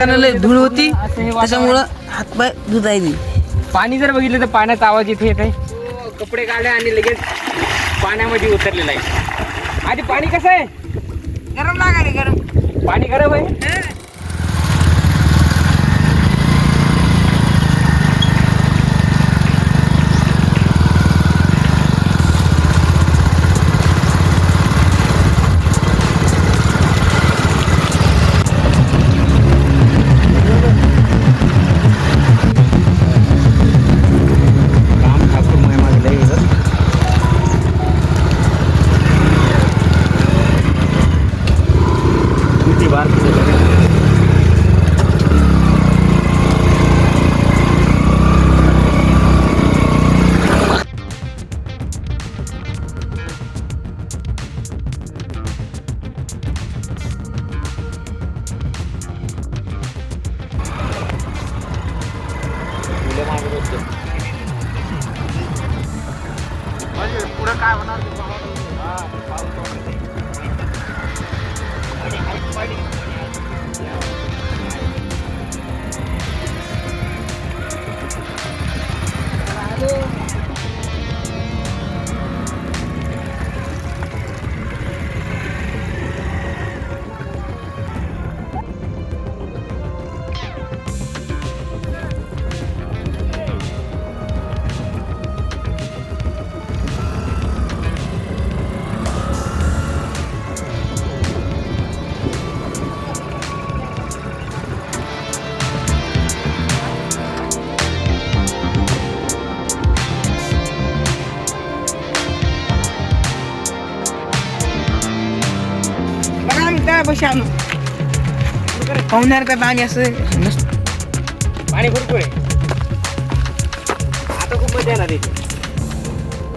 लय धूळ होती त्याच्यामुळं हातपाय धुतायली पाणी जर बघितलं तर पाण्याचा आवाज इथे येत आहे कपडे काढले आणि लगेच पाण्यामध्ये उतरलेला आहे. आधी पाणी कसं आहे? गरम लागायले गरम. पाणी गरम आहे? आम्ही पाहुणार का पाणी असं नसतं. पाणी भरपूर आहे. आता खूप मजा येणार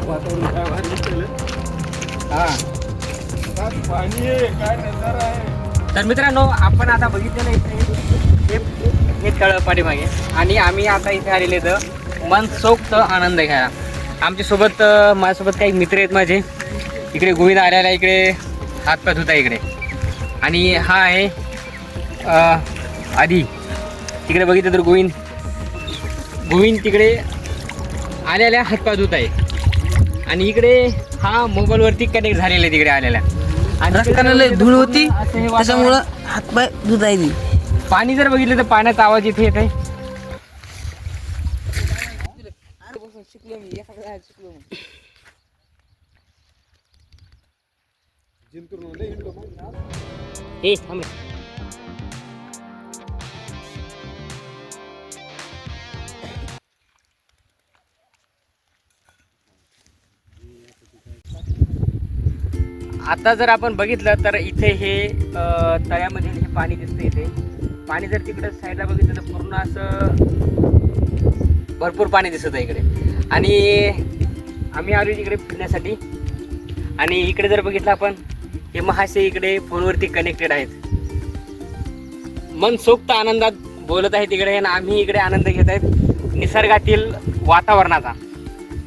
वातावरण काय भारी हा. तर मित्रांनो आपण आता बघितलेलं इथे हे हे तळ पाठीमागे. आणि आम्ही आता इथे आलेले तर मनसोक्त आनंद घ्यायला. आमच्यासोबत माझ्यासोबत काही मित्र आहेत माझे. इकडे गोविंद आल्याला इकडे हातपात होता इकडे. आणि हा आहे अं, आधी. तिकडे बघितलं तर गोविंद. गोविंद तिकडे आलेल्या हातपाय धुत आहे आणि इकडे हा मोबाईलवरती कनेक्ट झालेला आहे तिकडे आलेल्या आणि रस्त्यानं लय धूळ होती त्याच्यामुळं हातपाय धुतायली पाणी जर बघितलं तर पाण्याचा आवाज इथे येत आहे ए थांब. आता जर आपण बघितलं तर इथे हे तळ्यामध्ये हे पाणी दिसतं इथे. पाणी जर तिकडे साईडला बघितलं तर पूर्ण असं भरपूर पाणी दिसत आहे इकडे. आणि आम्ही आलो इकडे फिरण्यासाठी. आणि इकडे जर बघितलं आपण हे महाशय इकडे फोनवरती कनेक्टेड आहेत. मनसोक्त आनंदात बोलत आहेत इकडे आणि आम्ही इकडे आनंद घेत आहेत निसर्गातील वातावरणाचा.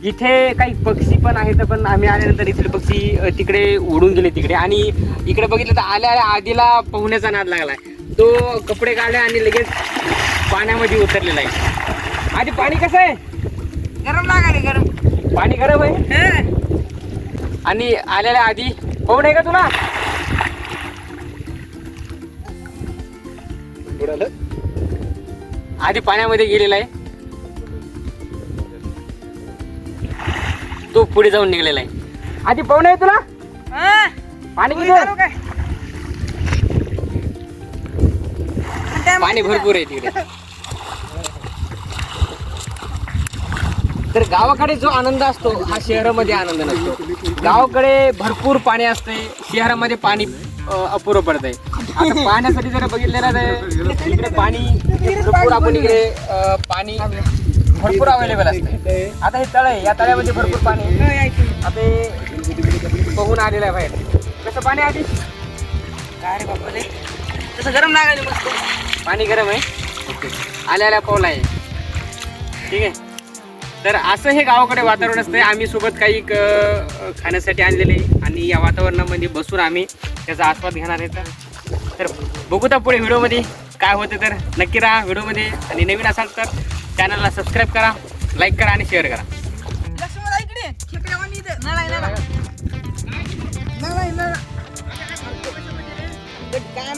इथे काही पक्षी पण आहेत पण आम्ही आल्यानंतर इथले पक्षी तिकडे उडून गेले तिकडे. आणि इकडे बघितलं तर आल्या आल्या आधीला पोहण्याचा नाद लागलाय. तो कपडे काढले आणि लगेच पाण्यामध्ये उतरलेला आहे. आधी पाणी कसं आहे? गरम लागायले गरम. पाणी गरम आहे? आणि आलेल्या आधी पोहण आहे का तुला? आधी पाण्यामध्ये गेलेला आहे. तो पुढे जाऊन निघलेला आहे. आधी पोहण आहे तुला? पाणी किती आहे? पाणी भरपूर आहे तिकडे. तर गावाकडे जो आनंद असतो हा शहरामध्ये आनंद नसतो. गावाकडे भरपूर पाणी असते शहरामध्ये पाणी अपुरं पडतंय. आता पाण्यासाठी जर बघितलं तर इकडे पाणी भरपूर आपण इकडे पाणी भरपूर अवेलेबल असते आता हे तळ आहे या तळ्यामध्ये भरपूर पाणी आहे. आता बघून आलेलं आहे बाहेर. कसं पाणी आधी? काय रे बापा रे? तसं गरम लागायला मस्त. पाणी गरम आहे? आल्या आल्या पावला आहे. ठीक आहे. तर असं हे गावाकडे वातावरण असतं आम्ही सोबत काही खाण्यासाठी आणलेले आणि या वातावरणामध्ये बसून आम्ही त्याचा आस्वाद घेणार आहे तर बघू त्या पुढे व्हिडिओमध्ये काय होते तर नक्की राहा व्हिडिओमध्ये आणि नवीन असाल तर चॅनलला सबस्क्राईब करा लाईक करा आणि शेअर करा काय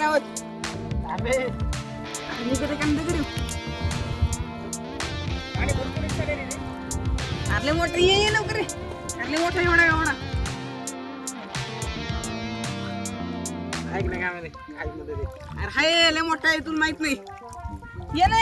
अरे मोठं ये ये लवकर. अरे मोठा एवढा एवढा ऐक ना काय ऐक ना तरी. अरे हाय लय मोठा आहे तुला माहीत नाही ये ना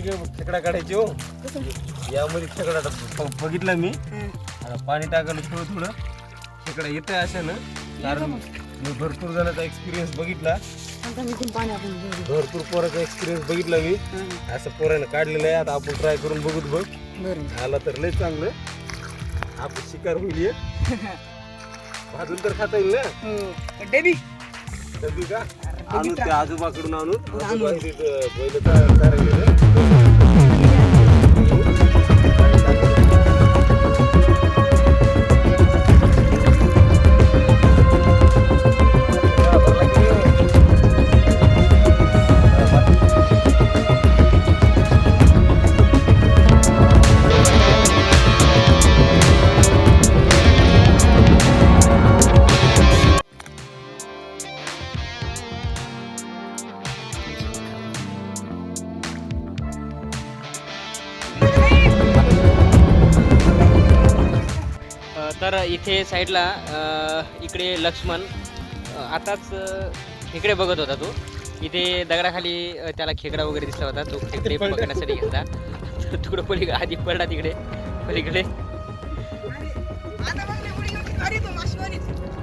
टेक्निक खेकडा काढायची हो. यामध्ये खेकडा. ब- बघितला मी. हं. आता पाणी टाकायला थोडं थोडं. खेकडा येत आहे असं ना कारण मी भरपूर जणांचा एक्सपिरियन्स बघितला. आता मी पण पाणी आपण घेऊ. भरपूर पोराचा एक्सपिरियन्स बघितला मी. हं. असं पोरानं काढलेलं आहे. आता आपण ट्राय करून बघूत बघ. बरं. आला तर लय चांगलं. आपण शिकार होईल. भाजून तर खाता येईल ना? हो. डेबी. कधी का? अरे, आणू डेबी ते आजोबाकडून आणून. आणू. आजोबा बैल तयार करायचे तर इथे साईडला इकडे लक्ष्मण आताच खेकडे बघत होता तो. इथे दगडाखाली त्याला खेकडा वगैरे दिसला होता. तो खेकडे पकडण्यासाठी घेतला तर तुकडं पलीकडे आधी पडला तिकडे पलीकडे.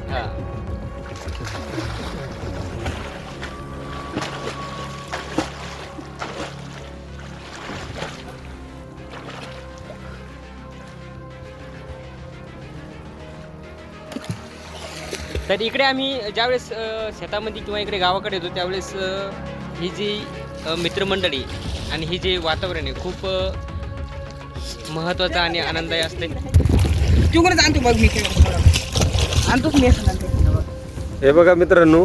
हा. तर इकडे आम्ही ज्यावेळेस शेतामध्ये किंवा इकडे गावाकडे येतो त्यावेळेस ही जी मित्रमंडळी आणि ही जे वातावरण आहे खूप अ, महत्त्वाचं आणि आनंददायी असते. तिकडूनच आणतो बघ मी आणतोच मी हे बघा मित्रांनो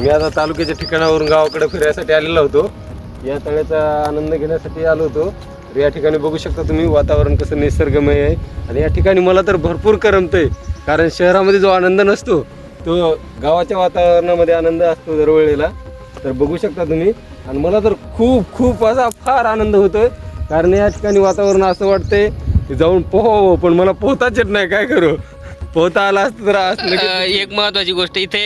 मी आता तालुक्याच्या ठिकाणावरून गावाकडे फिरायसाठी आलेलो होतो. या तळ्याचा आनंद घेण्यासाठी आलो होतो. तर या ठिकाणी बघू शकता तुम्ही वातावरण कसं निसर्गमय आहे. आणि या ठिकाणी मला तर भरपूर करमतंय कारण शहरामध्ये जो आनंद नसतो तो गावाच्या वातावरणामध्ये आनंद असतो दरवेळेला. तर बघू शकता तुम्ही. आणि मला तर खूप खूप असा फार आनंद होतोय. कारण या ठिकाणी वातावरण असं वाटतंय की जाऊन पोहावं पण मला पोहताच येत नाही. काय करू? पोहता आला असतं तर असं एक महत्वाची गोष्ट इथे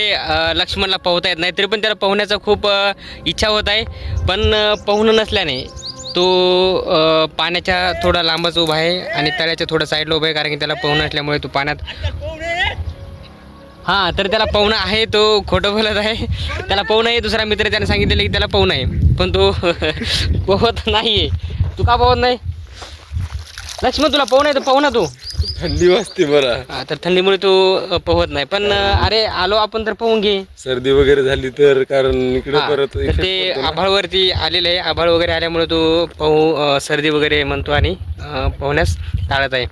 लक्ष्मणला पोहता येत नाही. तरी पण त्याला पोहण्याचा खूप इच्छा होत आहे. पण पोहणं नसल्याने तो पाण्याच्या थोडा लांबच उभा आहे आणि तळ्याच्या थोडं साईडला उभा आहे. कारण की त्याला पोहणं असल्यामुळे तो पाण्यात हां तर त्याला पोहणं आहे तो खोटं बोलत आहे. त्याला पोहणं आहे दुसरा मित्र त्याने सांगितलेलं की त्याला पोहणं आहे. पण तो पोहत नाही आहे तू का पोहत नाही? लक्ष्मण तुला पोहणं आहे तर पोह ना तू. थंडी वाजते मला हा तर थंडीमुळे तू पोहत नाही. पण अरे आलो आपण तर पोहून घे. सर्दी वगैरे झाली तर कारण इकडे हा, परत तर ते. आभाळवरती आलेलं आहे. आभाळ वगैरे आल्यामुळे तू पोहू अ, सर्दी वगैरे म्हणतो आणि अ, पोहण्यास टाळत आहे.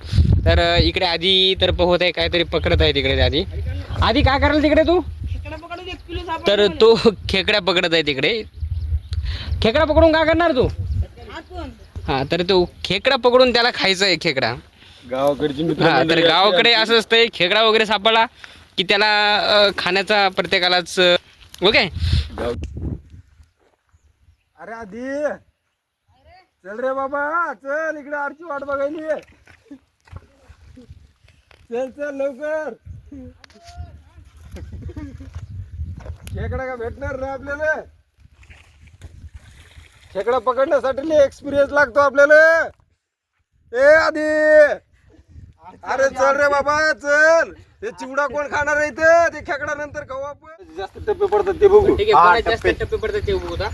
तर अ, इकडे आधी तर पोहत आहे काहीतरी पकडत आहे तिकडे आधी. आधी काय करायला तिकडे तू? तर. तो खेकड्या पकडत आहे तिकडे. खेकडा पकडून काय करणार तू. हा तर तो खेकडा पकडून त्याला खायचा आहे खेकडा. गावाकडची मित्र हा तर गावाकडे असं असतंय खेकडा वगैरे सापडला की त्याला अ, खाण्याचा प्रत्येकालाच अ, ओके? अरे आधी चल रे बाबा चल इकडे आरची वाट बघायली. चल चल लवकर. खेकडा का भेटणार ना आपल्याला? खेकडा पकडण्यासाठी एक्सपिरियन्स लागतो आपल्याला. ए आधी. अरे चल रे बाबा चल. ते चिवडा कोण खाणार आहे इथं? ते खेकडा नंतर खाऊ आपण. जास्त टप्पे पडतात ते बघू. ठीक आहे हा, जास्त टप्पे. पडतात ते बघू आता.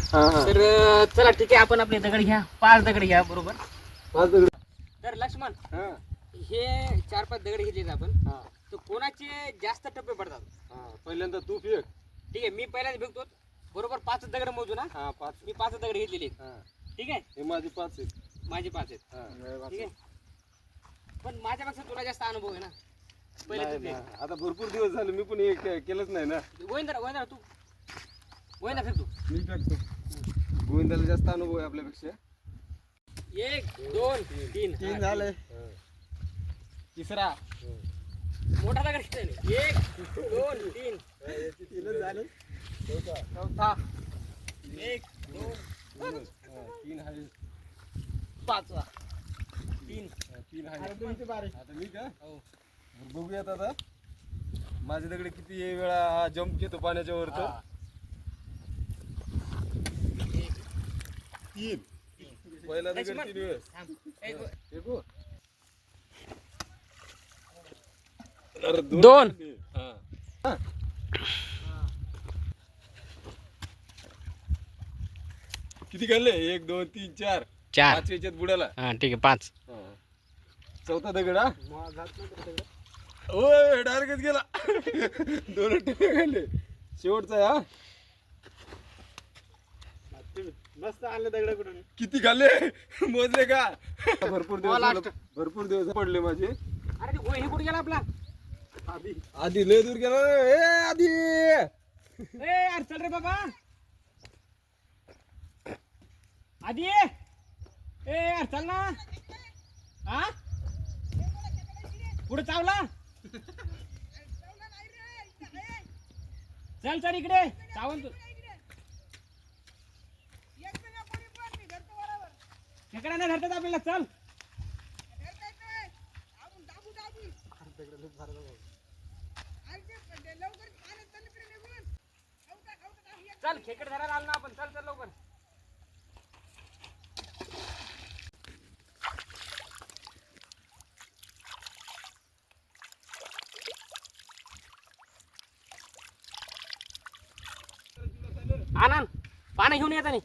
तर अं, चला ठीक आहे आपण आपले दगड घ्या. पाच दगड घ्या बरोबर? पाच दगड. तर लक्ष्मण हा, हे चार पाच दगड घेतले आपण. हा, तर कोणाचे जास्त टप्पे पडतात? हा. पहिल्यांदा तू फेक. ठीक आहे मी पहिल्यांदा बघतो बरोबर पाच दगड मोजू ना? हा पाच. मी पाच दगड घेतलेले आहेत. हा. ठीक आहे? हे माझे पाच आहेत. माझे पाच आहेत. हा. ठीक आहे? पण माझ्यापेक्षा तुला जास्त अनुभव आहे ना? पहिले नाही, तू फेक. नाही. आता भरपूर दिवस झाले मी पण हे के- केलंच नाही ना. गोविंदा गोविंदा तू. गोविंदा फेक तू. मी फेकतो. गोविंदाला जास्त अनुभव आहे आपल्यापेक्षा. एक दोन तीन. तीन हा, झाले. तिसरा. मोठा दगड? एक दोन तीन. तीनच झाले. चौथा. एक दोन तीन. आहे पाचवा. तीन. तीन. आहे आता मी का? हो. बघूयात आता. माझे दगड किती वेळा जंप घेतो पाण्याच्या वर तर हा. तीन. पहिला दगड. तीन वेळेस. थांब. एक व- फेकू? अरे दोन. हा. हा. किती खाल्ले एक दोन तीन चार. चार. पाच याच्यात बुडाला. हा ठीक आहे पाच. हा. चौथा दगड हा? ओय डायरेक्टच गेला. दोन टप्पे शेवटचा आहे हा? मस्त आणलं दगड कुठून? किती खाल्ले? मोजले का? भरपूर दिवस झालं- भरपूर दिवस पडले माझे. अरे ते हे कुठे गेला आपला? आधी. आधी लय दूर गेला. रे. ए आधी. ए यार चल रे बाबा. आधी. ये. ए यार चल ना. हा? पुढे चावला. चल चल इकडे. चावल तू. खेकडा नाही धरतात आपल्याला. चल. चल खेकड धरायला आलो ना आपण. चल चल लवकर. आनंद पाणी घेऊन येता नाही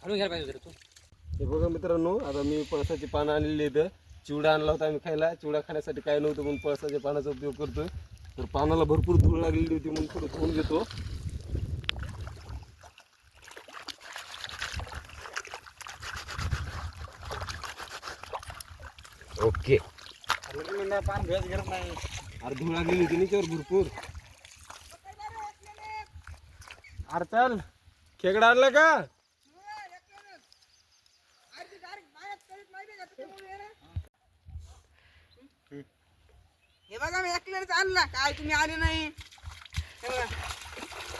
घालून घ्यायला पाहिजे होतं रे तू. हे बघा मित्रांनो आता मी पळसाची पानं आणलेली इथं चिवडा आणला होता आम्ही खायला. चिवडा खाण्यासाठी काय नव्हतं म्हणून पळसाच्या पानाचा उपयोग करतोय. तर पानाला भरपूर धूळ लागलेली होती म्हणून थोडं धुवून घेतो ओके पान भेज घेत नाही. अरे धूळ लागलेली होती निच्यावर भरपूर. अरे चल खेकडा आणला का? हे बघा मी एकल्याच आणला. काय तुम्ही आले नाही. हे बघा.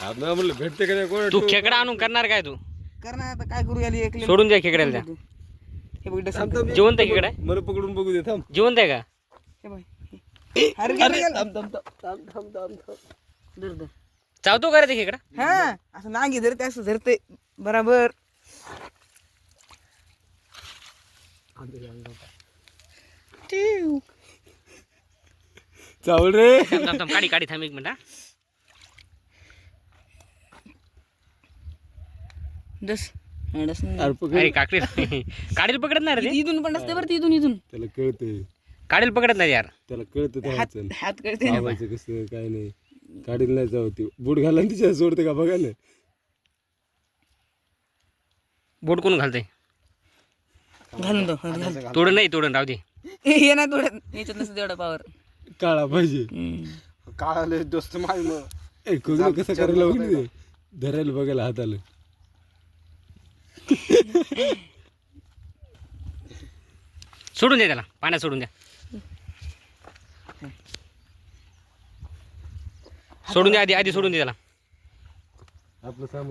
आता म्हणलं भेटते का नाही कोण तू खेकडा आणून करणार काय तू? कर ना आता काय करू एकले? सोडून द्या खेकड्याला त्या हे बघ डसं. थांब, थांब, जिवंत आहे खेकडा? मला पकडून बघू दे थांब. जिवंत आहे का? चावतो का रे ते खेकडा हा असं नांगी धरते असं धरते. बराबर. टिव. चावल रे. थांब थांब थांब काढी काढी थांब एक मिनिट हा. डस हा, डस नाही. अरे पकड. अरे काकडी. काढील पकडत नाही रे ते. इथून पण डसते बरं ते इथून इथून. त्याला कळतंय. काढील पकडत नाही यार. त्याला कळतं हात तेव्हाच हात करते ना. लावायचं कसं काय नाही. गाडीला नाही जाऊ ती. बूट घाला आणि तिच्या सोडते का? बघा ना. बोट कोण घालते घालून दो तोडून नाही तोडून राहू दे. हे नाही थोडं याच्यात नसतं तेवढा पावर काळा पाहिजे. काळाले दोस्त माझ मग. ए कसं करायला ते. धरायला बघायला हाताला. सोडून द्या त्याला. पाण्यात सोडून द्या. sodunya aja aja sodunya jalan, apalasam,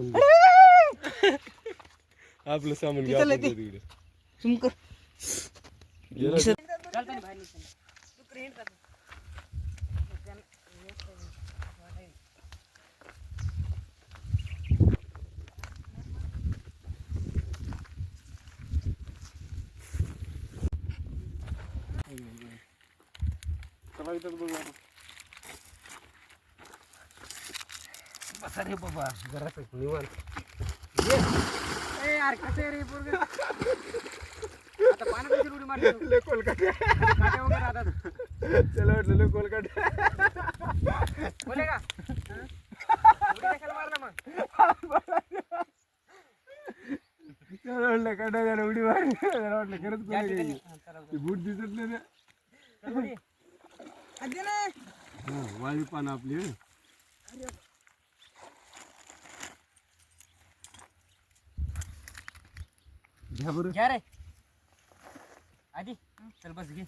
kalau itu बसा रे बाबा जरा निवांत ए यार कसं आहे रे पोरगं? आता पाण्यात कशी उडी मारली तू? लय कोलकाता काट्या वगैरे राहतात. चला वाटलं लय कोलकाता बोले का? उडी कशाला मारला मग त्याला वाटलं काटा त्याला उडी त्याला वाटलं खरंच या कोणी ठिकाणी-. हं, चला. ते बूट दिसत नाही ना चल उडी. ना हा, वाळी पानं आपली हं. घ्या बरं. घ्या रे. आधी. चल बस घे.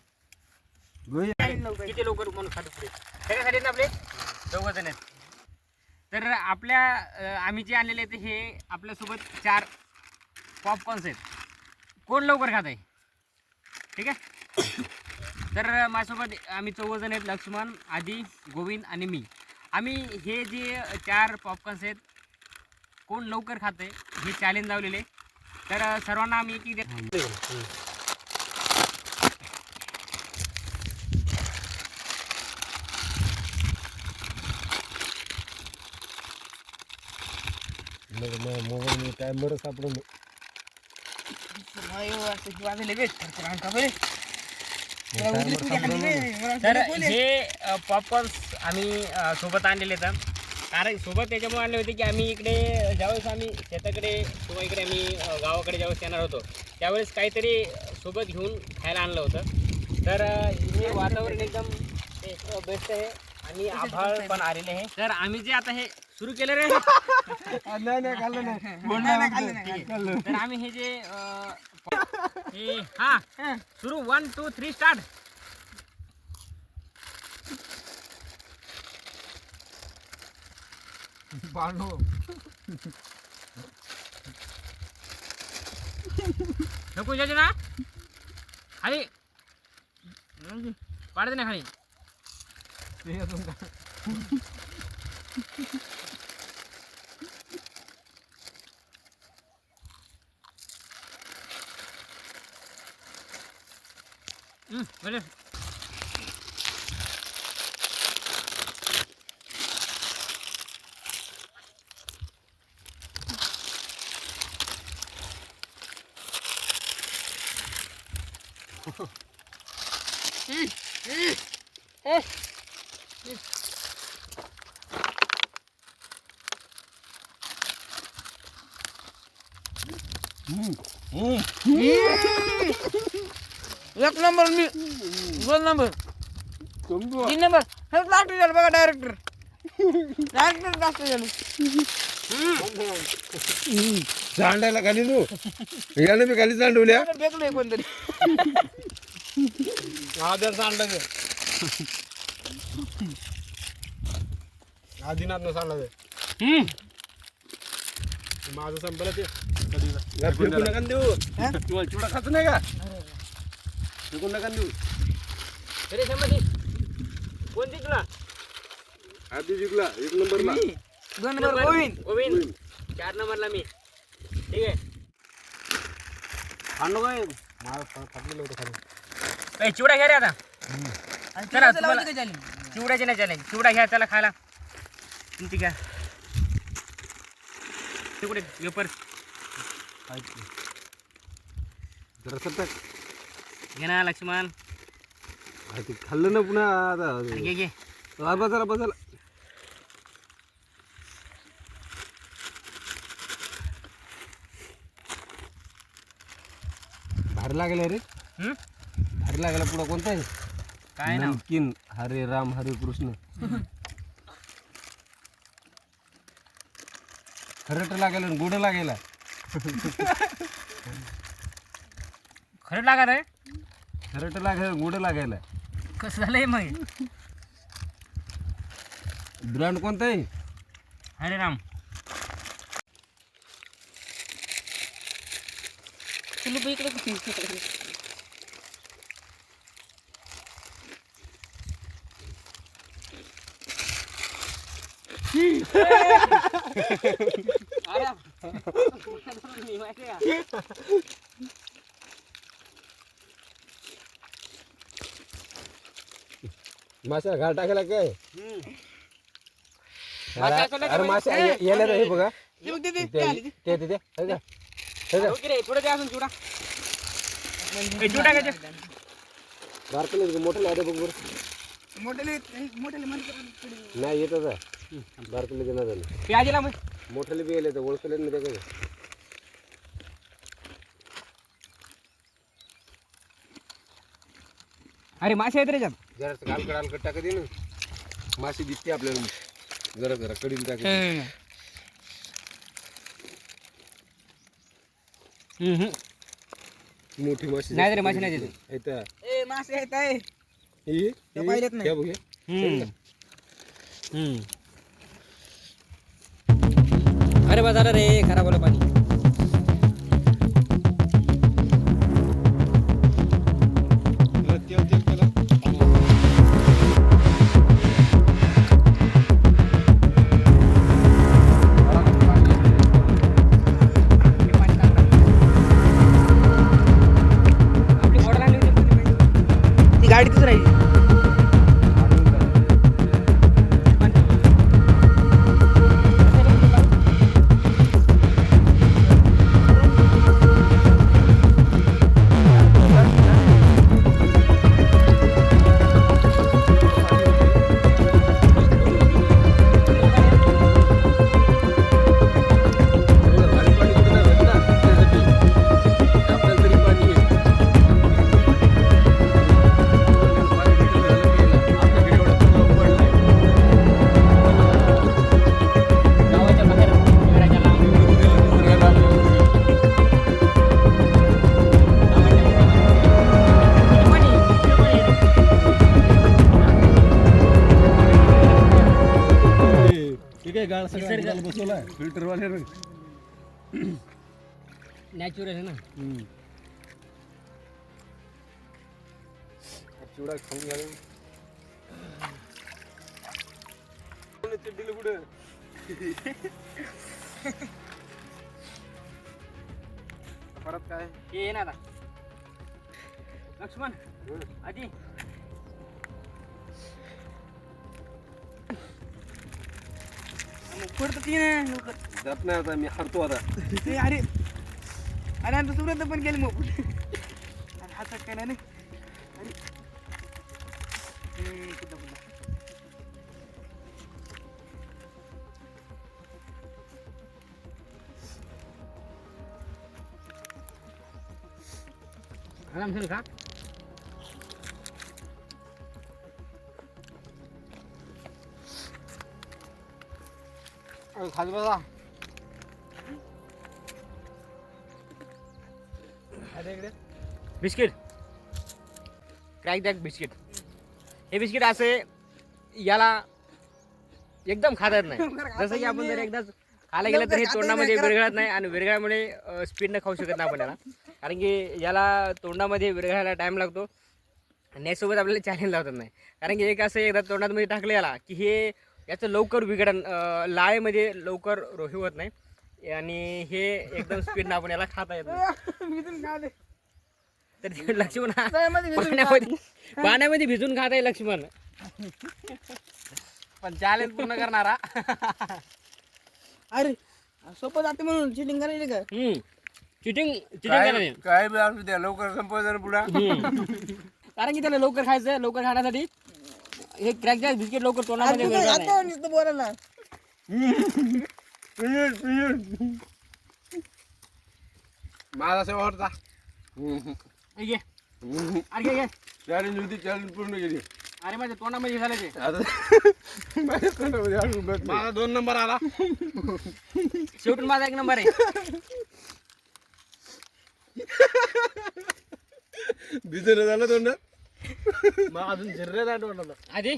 किती लवकर म्हणून खातो पुढे? ना आपले? दोघं जण आहेत. तर आपल्या अं, आम्ही जे आणलेले आहेत हे आपल्यासोबत चार पॉपकॉर्न्स आहेत. कोण लवकर खात आहे ठीक आहे? तर माझ्यासोबत आम्ही चौघ जण आहेत लक्ष्मण आदी गोविंद आणि मी. आम्ही हे जे चार पॉपकॉर्न्स आहेत कोण लवकर खात आहे हे चॅलेंज लावलेले. तर सर्वांना आम्ही एक एक मोबाईल काय मर सापडून का बरे. तर हे पॉपकॉर्न्स आम्ही सोबत आणलेले आहेत कारण सोबत त्याच्यामुळे आणले होते की आम्ही इकडे ज्यावेळेस आम्ही शेताकडे किंवा इकडे आम्ही गावाकडे ज्यावेळेस येणार होतो त्यावेळेस काहीतरी सोबत घेऊन खायला आणलं होतं. तर हे वातावरण एकदम बेस्ट आहे आणि आभाळ पण आलेले आहे. तर आम्ही जे आता हे सुरू केलं रे. तर आम्ही हे जे हे हा सुरू. वन टू थ्री स्टार्ट बांधू. नको जायचे ना. खाली. पाडते ना खाली. ते अजून हम्म, बरं एक नंबर मी दोन नंबर. तीन नंबर. हे लास्ट झालं बघा डायरेक्टर डायरेक्टर लास्ट झालं. सांडायला खाली तू. याने मी खाली सांडवल्या बेकलोय कोणतरी. आद्या सांडलं आदिनाथ न सांडलं हम्म. माझं संपलं ते. नका देऊ. चिवडा खायचं नाही का? फिरकून नका देऊ अरे संमती कोण जिंकला? आधी जिंकला एक नंबरला. दोन नंबर गोविंद गोविंद. चार नंबरला मी. ठीक आहे. खांडो काय? मला फाटलेलं होतं खाली. ए, चिवडा घ्या रे आता. चला, चिवड्याचे नाही चॅलेंज चिवडा घ्या चला खायला. तुमची घ्या. तिकडे वेपर जरा सटक घे ना लक्ष्मण. ते खाल्लं ना पुन्हा आता घे घे. आ, बसायला भारी लागले रे. हम्म? भारी लागला पुढं कोणता आहे? काय ना नमकीन. हरे राम हरे कृष्ण. खरट लागेल आणि गोड लागेल. खरं लागा रे. खरट लागेल गोड लागेल कसं झालंय मग? ब्रँड कोणता आहे हरे राम तुला इकडे कुठे माशा घाल टाकायला काय? मासे अरे मासे? ये- यायला रे, हे बघा. ते बघ, ते- ते- ते आली ती. ते ते- ते हे का? हे का? हो की रे, थोडं द्या अजून चिवडा ए, चिवडा काय ते? बारकाले का मोठं लाडे बघ बरं. मोठ्याले मोठ्याले माणसं नाही बारकाले देणार झालं. मग. मोठ्याले बी तर ओळखले नाही ते काय अरे मासे आहेत रे जरा काल कडाल कट टाका दे ना. मासे दिसते आपल्याला. जरा जरा कडील टाका मोठी माशी नाही रे, माशी नाही दिसत. येतं ए मासे आहेत आहे हे- हे- त्या पाहिल्यात नाही. घ्या बघ हे. अरे बा झालं रे खराब होलं पाणी. नॅचरल आहे ना. चिवडा खाऊन घ्या. चिड्डीला कुठं? परत काय? हे ये ना आता. लक्ष्मण आधी पडतं ती ना लवकर जात नाही आता मी हरतो आता. ते अरे. अरे आमचं सुरत पण गेले मग अरे हातात काय नाही अरे हम्म, कुठं कुठं. आराम से खा खाली बसा बिस्किट. क्रॅक दॅक बिस्किट. हे बिस्किट असे याला एकदम खाता येत नाही. जसं की आपण जर एकदाच खायला गेलं तर हे तोंडामध्ये विरघळत नाही आणि विरघळ्यामुळे स्पीडनं खाऊ शकत नाही आपण याला. कारण की याला तोंडामध्ये विरघळायला टाइम लागतो. आणि यासोबत आपल्याला चॅलेंज लावतात नाही. कारण की एक असं एकदा तोंडामध्ये टाकलं याला की हे याचं लवकर विघटन लाळेमध्ये लवकर रोही होत नाही. आणि हे एकदम स्पीडनं आपण याला खाता येत नाही. काय? तर ते लक्ष्मण हा पाण्यामध्ये भिजून पाण्यामध्ये पाण्यामध्ये भिजून खात आहे लक्ष्मण. पण चॅलेंज पूर्ण करणारा. अरे सोपं जाते म्हणून चिटिंग करायची का? हम्म. चिटिंग चिटिंग करायची. काय बी असू द्या लवकर संपवत पुढा. कारण की त्याला लवकर खायचं लवकर खाण्यासाठी. हे क्रॅक बिस्किट लवकर तोंडामध्ये अरे नुसतं बोलायला. माझा शेवटचा घे. अरे घे. चॅलेंज होती चॅलेंज पूर्ण केली. अरे माझ्या तोंडामध्ये झालं ते. आता माझ्या तोंडामध्ये अडकून बसली. माझा दोन नंबर आला. शेवटून माझा एक नंबर आहे. भिजलं झालं तोंडात. मग अजून झिरले तोंडाला आधी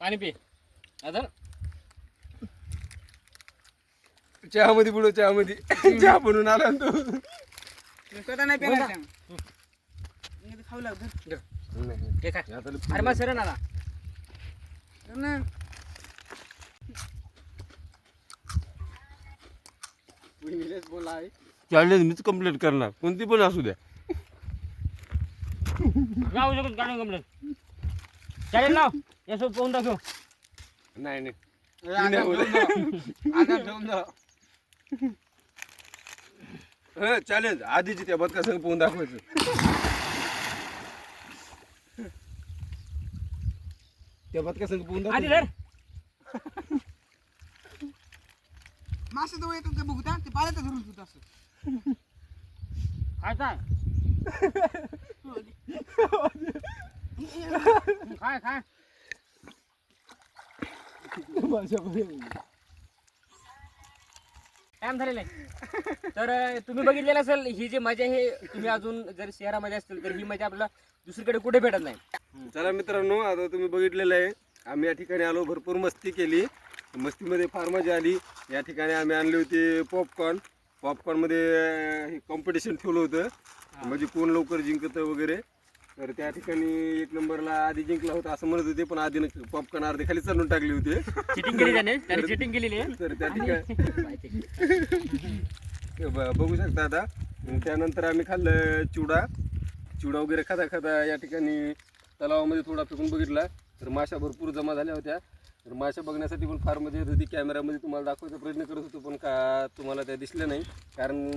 पाणी पी. आता चहामध्ये पुढं चहामध्ये. चहा बनवून आला ना तो. मी स्वतः नाही पेणार त्या. मी तर खाऊ लागतो हे काय आता अरे मग सर ना ना चॅलेंज मीच कंप्लीट करणार. कोणती पण असू द्या. लावू शकत काढून कमलं चालेल लाव यासोबत पाहून दाखव नाही नाही. ए, आता ठेवून जा. हं, चालेल आधीची त्या बदका संग पोहून दाखवायचं. त्या बदका संग पोहून आधी दाखव धर मासे जवळ येतात ते बघता ते पाण्यात धरून सुद्धा असं. खायचा खाय खाय टाइम झालेला आहे. तर तुम्ही बघितलेलं असेल ही जी मजा आहे तुम्ही अजून जर शहरामध्ये असतील तर ही मजा आपल्याला दुसरीकडे कुठे भेटत नाही. चला मित्रांनो आता तुम्ही बघितलेलं आहे आम्ही या ठिकाणी आलो भरपूर मस्ती केली. मस्तीमध्ये फार मजा आली. या ठिकाणी आम्ही आणले होते पॉपकॉर्न पॉपकॉर्नमध्ये कॉम्पिटिशन ठेवलं होतं. म्हणजे कोण लवकर जिंकतं वगैरे. तर त्या ठिकाणी एक नंबरला आधी जिंकला होता असं म्हणत होते पण आधी पॉपकॉर्न अर्धे खाली चालून टाकले होते. चिटिंग केली त्याने त्याने चिटिंग केलेली आहे. तर त्या ठिकाणी ब- बघू शकता आता. त्यानंतर आम्ही खाल्लं चिवडा. चिवडा वगैरे खाता खाता या ठिकाणी तलावामध्ये थोडा फेकून बघितला. तर माशा भरपूर जमा झाल्या होत्या. तर माशा बघण्यासाठी पण फार मजा येत होती. कॅमेऱ्यामध्ये तुम्हाला दाखवायचा प्रयत्न करत होतो पण का तुम्हाला त्या दिसल्या नाही. कारण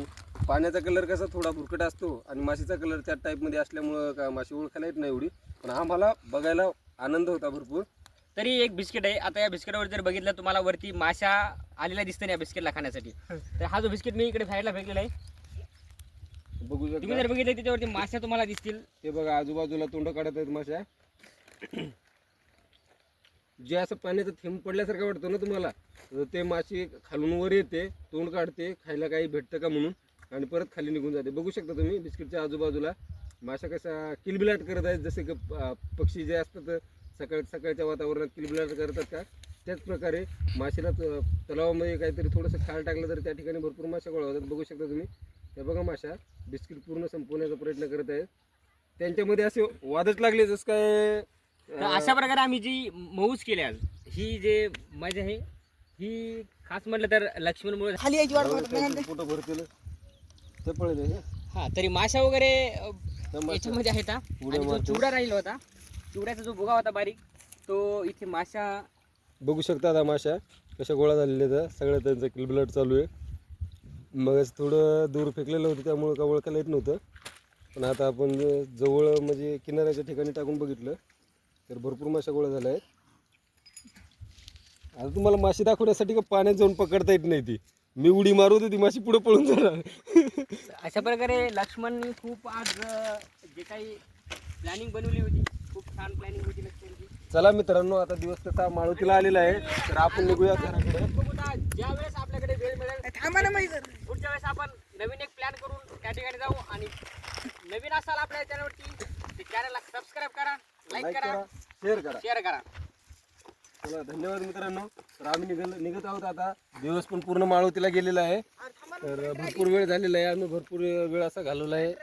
पाण्याचा कलर कसा थोडा भुरकट असतो आणि माशीचा कलर त्या टाईपमध्ये असल्यामुळं का माशी ओळखायला येत नाही एवढी. पण आम्हाला बघायला आनंद होता भरपूर. तरी एक बिस्किट आहे. आता या बिस्किटावर जर बघितलं तुम्हाला वरती माशा आलेल्या दिसते ना या बिस्किटला खाण्यासाठी. तर हा जो बिस्किट मी इकडे साईडला फेकलेला आहे. बघू तुम्ही जर बघितलं त्याच्यावरती माशा तुम्हाला दिसतील. ते बघा आजूबाजूला तोंड काढत आहेत माशा. जे असं पाण्याचा थेंब पडल्यासारखं वाटतं ना तुम्हाला तर ते माशी खालून वर येते तोंड काढते खायला काही भेटतं का म्हणून आणि परत खाली निघून जाते. बघू शकता तुम्ही बिस्किटच्या आजूबाजूला माशा कशा किलबिलाट करत आहेत जसे की प- पक्षी जे असतात सकाळ सकाळच्या वातावरणात किलबिलाट करतात का? त्याच प्रकारे त- तलावामध्ये काहीतरी थोडंसं खाल टाकलं तर त्या ठिकाणी भरपूर माशा गोळा होतात. बघू शकता तुम्ही. त्या बघा माशा बिस्किट पूर्ण संपवण्याचा प्रयत्न करत आहेत. त्यांच्यामध्ये असे वादच लागले जसं काय तर अशा प्रकारे आम्ही जी मौज केली आज ही जे मजा आहे ही खास म्हटलं तर लक्ष्मणमुळे खाली यायची वाट बघत नाही. भरतील ते पळले हा तरी माशा वगैरे अ, त्या माशा. याच्यामध्ये आहेत हा. आणि जो. चिवडा राहिला होता चिवड्याचा जो भुगा होता बारीक तो इथे माशा बघू शकता आता माशा कशा गोळा झालेल्या आहेत सगळ्या त्यांचं किलबिलाट चालू आहे. मग थोडं दूर फेकलेलं होतं त्यामुळं का ओळखायला येत नव्हतं. पण आता आपण जवळ म्हणजे किनाऱ्याच्या ठिकाणी टाकून बघितलं. तर भरपूर माशा गोळा झाल्या आहेत. आता तुम्हाला माशी दाखवण्यासाठी का पाण्यात जाऊन पकडता येत नाही ती? मी उडी मारू तर ती माशी पुढे पळून जाणार. अशा प्रकारे लक्ष्मणनी खूप आज जे काही प्लॅनिंग बनवली होती खूप छान प्लॅनिंग होती लक्ष्मणची. चला मित्रांनो आता दिवस तसा माळुतीला आलेला आहे. तर आपण निघूया घराकडे. ज्या वेळेस आपल्याकडे वेळ मिळेल थांबा ना माहिती पुढच्या वेळेस आपण नवीन एक प्लॅन करून त्या ठिकाणी जाऊ. आणि नवीन असाल आपल्या चॅनलवरती ते चॅनलला सबस्क्राईब करा. लाईक करा. शेअर करा. शेअर करा. चला धन्यवाद मित्रांनो. तर आम्ही निघाल निघत आहोत आता. दिवस पण पूर्ण माळवतीला गेलेला आहे. तर भरपूर वेळ झालेला आहे. आम्ही भरपूर वेळ असा घालवला आहे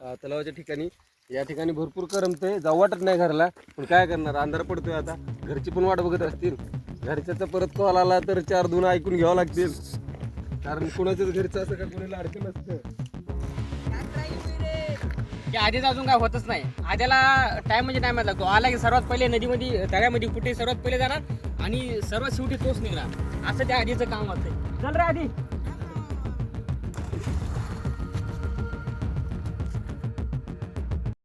अं, तलावाच्या ठिकाणी. या ठिकाणी भरपूर करमते जाऊ वाटत नाही घरला. पण काय करणार? अंधार पडतोय आता. घरची पण वाट बघत असतील. घरच्याचा परत कॉल आला तर चार दोन ऐकून घ्यावं लागतील. कारण कोणाच्याच घरचं असं का कोणाला अडचण नसतं की आधीच अजून काय होतच नाही. आधीला टाइम म्हणजे टाइम लागतो. आला की सर्वात पहिले नदीमध्ये तळ्यामध्ये कुठे सर्वात पहिले जाणार आणि सर्वात शेवटी तोच निघणार. असं त्या आधीचं काम असतं चल रे आधी.